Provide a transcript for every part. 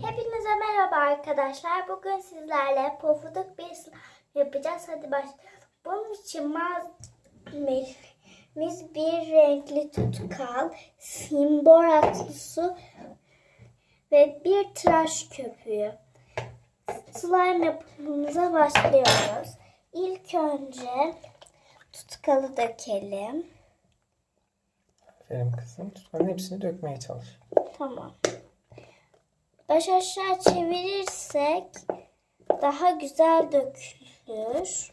Hepinize merhaba arkadaşlar. Bugün sizlerle pofuduk bir slime yapacağız. Hadi başlayalım. Bunun için malzememiz bir renkli tutkal, simboraklı su ve bir tıraş köpüğü. Slime yapımımıza başlıyoruz. İlk önce tutkalı dökelim. Aferin kızım. Tutmanın hepsini dökmeye çalış. Tamam. Baş aşağı çevirirsek daha güzel dökülür.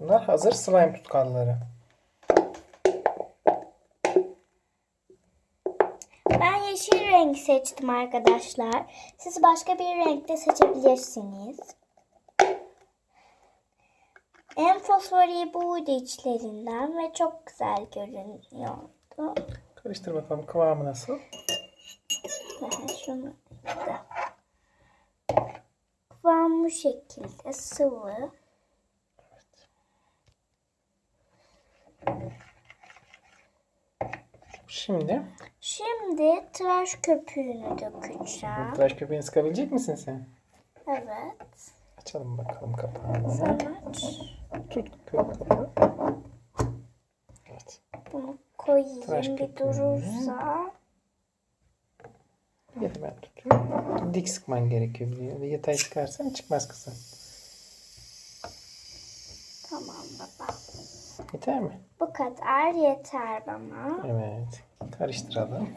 Bunlar hazır slime tutkalları. Ben yeşil renk seçtim arkadaşlar. Siz başka bir renkte seçebilirsiniz. En fosfori buydu içlerinden ve çok güzel görünüyordu. Karıştır bakalım kıvamı nasıl? Şunu da. Kıvam bu şekilde sıvı. Şimdi Şimdi tıraş köpüğünü dökeceğim. tıraş köpeğini sıkabilecek misin sen? Evet. Açalım bakalım kapağını. Sen aç. Tut kapağı. Evet. Bunu koyayım Tıraş bir köpüğünü. durursa. Ben tutuyorum. Dik sıkman gerekiyor. Bir Yatay sıkarsan çıkmaz kızım. Tamam baba. Yeter mi? Bu kadar yeter bana. Evet. Karıştıralım.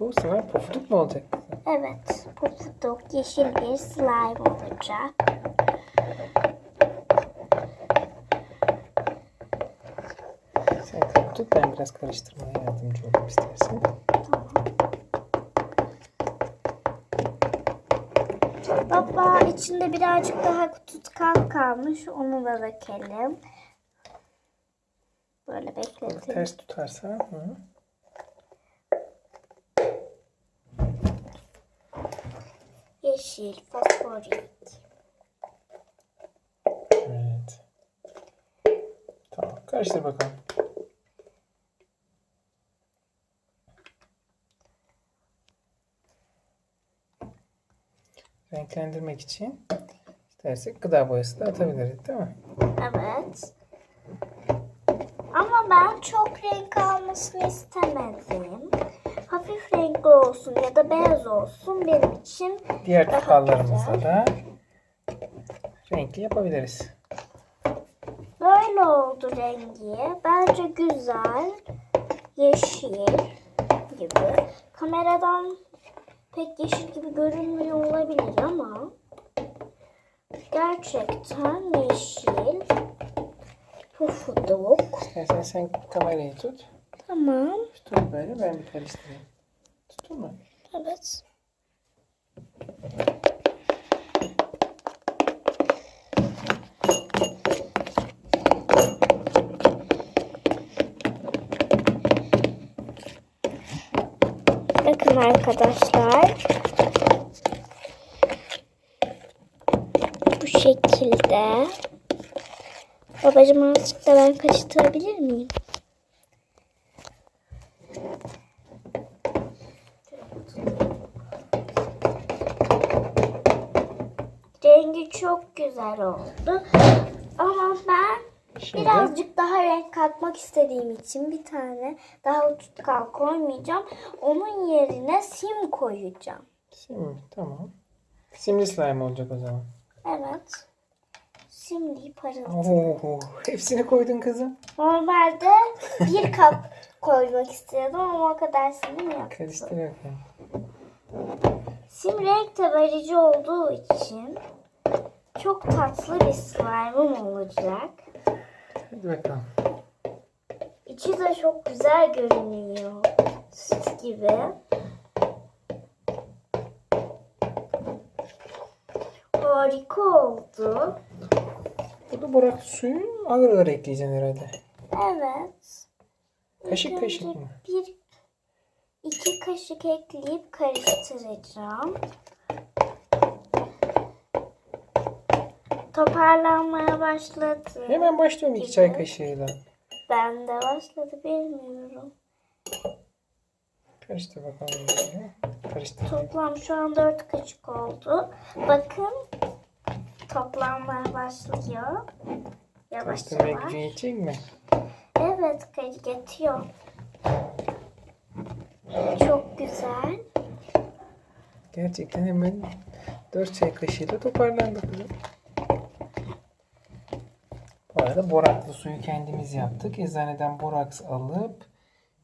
Bu sana pofuduk mu olacak? Evet. Pufuduk yeşil bir slime olacak. Sen tut ben biraz karıştırmaya yardımcı olayım istersen. Baba içinde birazcık daha tutkal kalmış. Onu da dökelim. Böyle bekletelim. Ters tutarsa hı. Yeşil, fosforik. Evet. Tamam. Karıştır bakalım. Renklendirmek için istersek gıda boyası da atabiliriz değil mi? Evet. Ama ben çok renk almasını istemedim. Hafif renkli olsun ya da beyaz olsun benim için Diğer Daha tutallarımıza güzel. da renkli yapabiliriz. böyle oldu rengi. Bence güzel. Yeşil gibi. Kameradan pek yeşil gibi görünmüyor olabilir ama gerçekten yeşil. Pufuduk. İstersen sen kamerayı tut. Tamam. Tut böyle ben bir karıştırayım. Tuttun mu? Evet. Bakın arkadaşlar. Bu şekilde. Babacığım azıcık da ben karıştırabilir miyim? Rengi çok güzel oldu. Ama ben Şimdi birazcık daha renk katmak istediğim için bir tane daha tutkal koymayacağım. Onun yerine sim koyacağım. sim tamam. Simli slime olacak o zaman. Evet. Simli parıltı. Oo, hepsini koydun kızım. Normalde bir kap koymak istiyordum ama o kadar sim yaptım. Karıştır bakalım. Sim renk verici olduğu için çok tatlı bir slime'ım olacak. Hadi bakalım. İçi de çok güzel görünüyor. Süt gibi. Harika oldu. Burada borak suyu ağır ağır ekleyeceksin herhalde. Evet. Kaşık İlk kaşık mı? Bir iki kaşık ekleyip karıştıracağım. Toparlanmaya başladı. Hemen başlıyorum iki çay kaşığıyla. Bende başladı bilmiyorum. Karıştır bakalım. Karıştır. Toplam şu an 4 kaşık oldu. Bakın toplamlar başlıyor. Yavaş Karıştırmaya yavaş. gücün yetecek mi? Evet yetiyor. Çok güzel. Gerçekten hemen 4 çay kaşığıyla toparlandı kızım. Arada boraklı suyu kendimiz yaptık. Eczaneden boraks alıp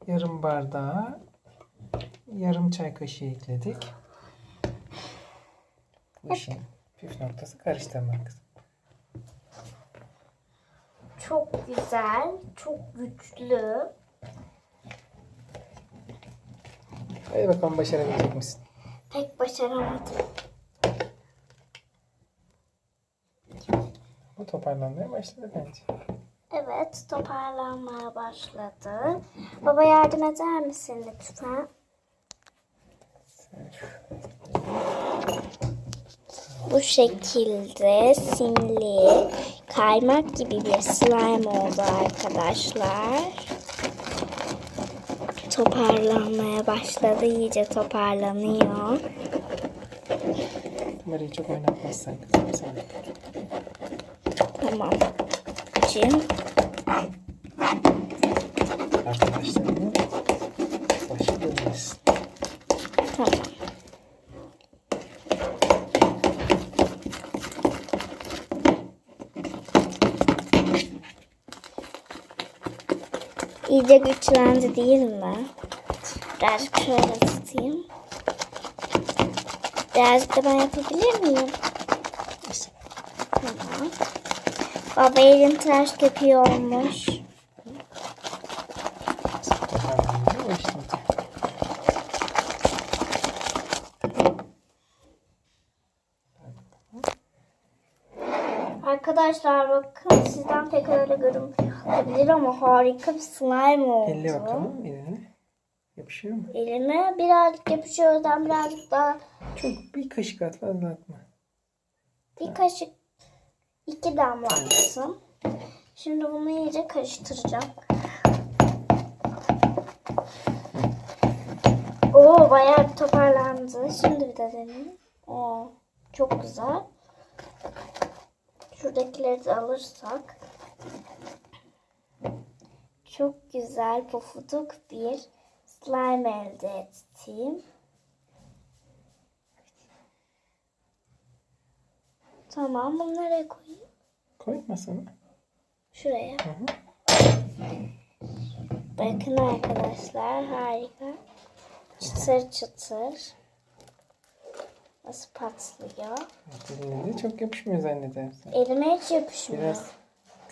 yarım bardağa yarım çay kaşığı ekledik. Bu işin püf noktası karıştırmak. Çok güzel. Çok güçlü. Hadi bakalım başarabilecek misin? Pek başaramadım. Bu toparlanmaya başladı bence. Evet toparlanmaya başladı. Baba yardım eder misin lütfen? Bu şekilde simli kaymak gibi bir slime oldu arkadaşlar. Toparlanmaya başladı. iyice toparlanıyor. Kamerayı çok oynatmazsan kızım sen. Tamam. Arkadaşlarına. Tamam. İyice güçlendi değil mi? Birazcık şöyle tutayım. Birazcık da ben yapabilir miyim? Neyse. Tamam. Baba elin tıraş köpüğü olmuş. Arkadaşlar bakın sizden pek öyle görünmeyebilir ama harika bir slime oldu. Elle bakalım eline. Yapışıyor mu? Elime birazcık yapışıyor. O yüzden birazcık daha Çok bir kaşık at fazla atma. bir kaşık iki damla atsın. Şimdi bunu iyice karıştıracağım. Oo bayağı bir toparlandı. Şimdi bir de deneyeyim. Oo çok güzel. Şuradakileri de alırsak. Çok güzel pofuduk bir slime elde ettim. Tamam bunu nereye koyayım? Koy masana. Şuraya. Hı hı. Bakın arkadaşlar harika. Çıtır çıtır. Nasıl patlıyor. Eline de çok yapışmıyor zannedersin. Elime hiç yapışmıyor. Biraz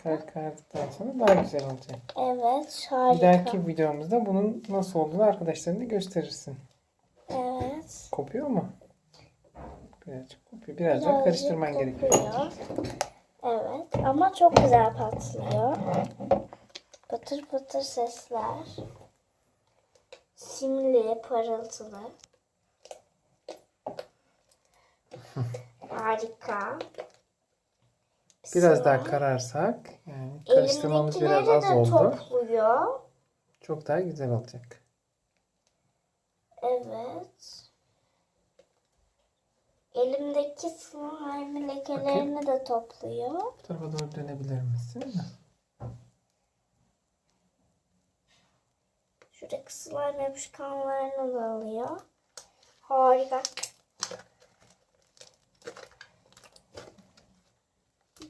kar kardıktan sonra daha güzel olacak. Evet Bir harika. dahaki videomuzda bunun nasıl olduğunu arkadaşlarına gösterirsin. Evet. Kopuyor mu? Birazcık kopuyor. Biraz daha karıştırman gerekiyor. kokuyor. Evet ama çok güzel patlıyor. Patır patır sesler. Simli, parıltılı. Harika. Biraz Slime. daha kararsak yani karıştırmamız biraz az de oldu. topluyor. Çok daha güzel olacak. Evet. Elimdeki slime lekelerini de topluyor. Bu tarafa doğru dönebilir misin? Şuradaki slime yapışkanlarını da alıyor. Harika.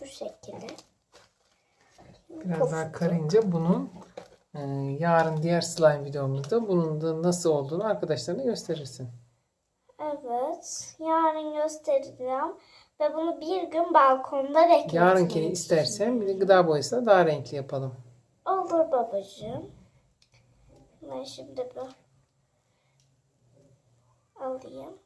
Bu şekilde. Biraz daha karayınca bunun e, yarın diğer slime videomuzda bunun da nasıl olduğunu arkadaşlarına gösterirsin. Evet. Yarın göstereceğim. Ve bunu bir gün balkonda bekletmek Yarınkini istersen bir de gıda boyasıyla daha renkli yapalım. Olur babacığım. Ben şimdi bir alayım.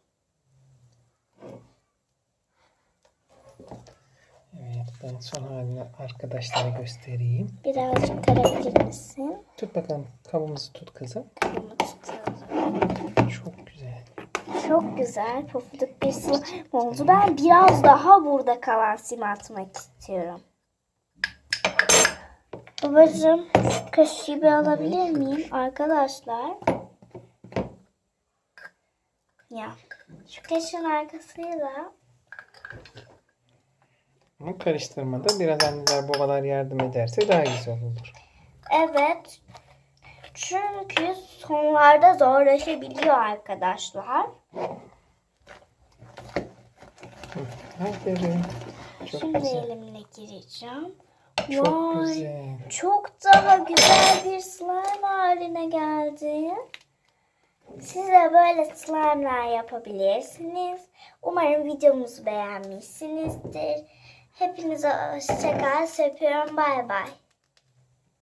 Evet ben son halini arkadaşlara göstereyim. Birazcık karabilir misin? Tut bakalım kabımızı tut kızım. Bunu tutalım. Çok. Çok güzel pofuduk bir slime oldu. Ben biraz daha burada kalan sim atmak istiyorum. Babacığım kaşığı bir alabilir miyim arkadaşlar? Ya şu kaşığın arkasıyla Ama karıştırmada biraz anneler babalar yardım ederse daha güzel olur. evet çünkü sonlarda zorlaşabiliyor arkadaşlar. Aferin. Çok Şimdi güzel. elimle gireceğim. Çok Vay, güzel. Çok daha güzel bir slime haline geldi. Siz de böyle slime'lar yapabilirsiniz. Umarım videomuzu beğenmişsinizdir. Hepinize hoşçakal. Öpüyorum. Bay bay.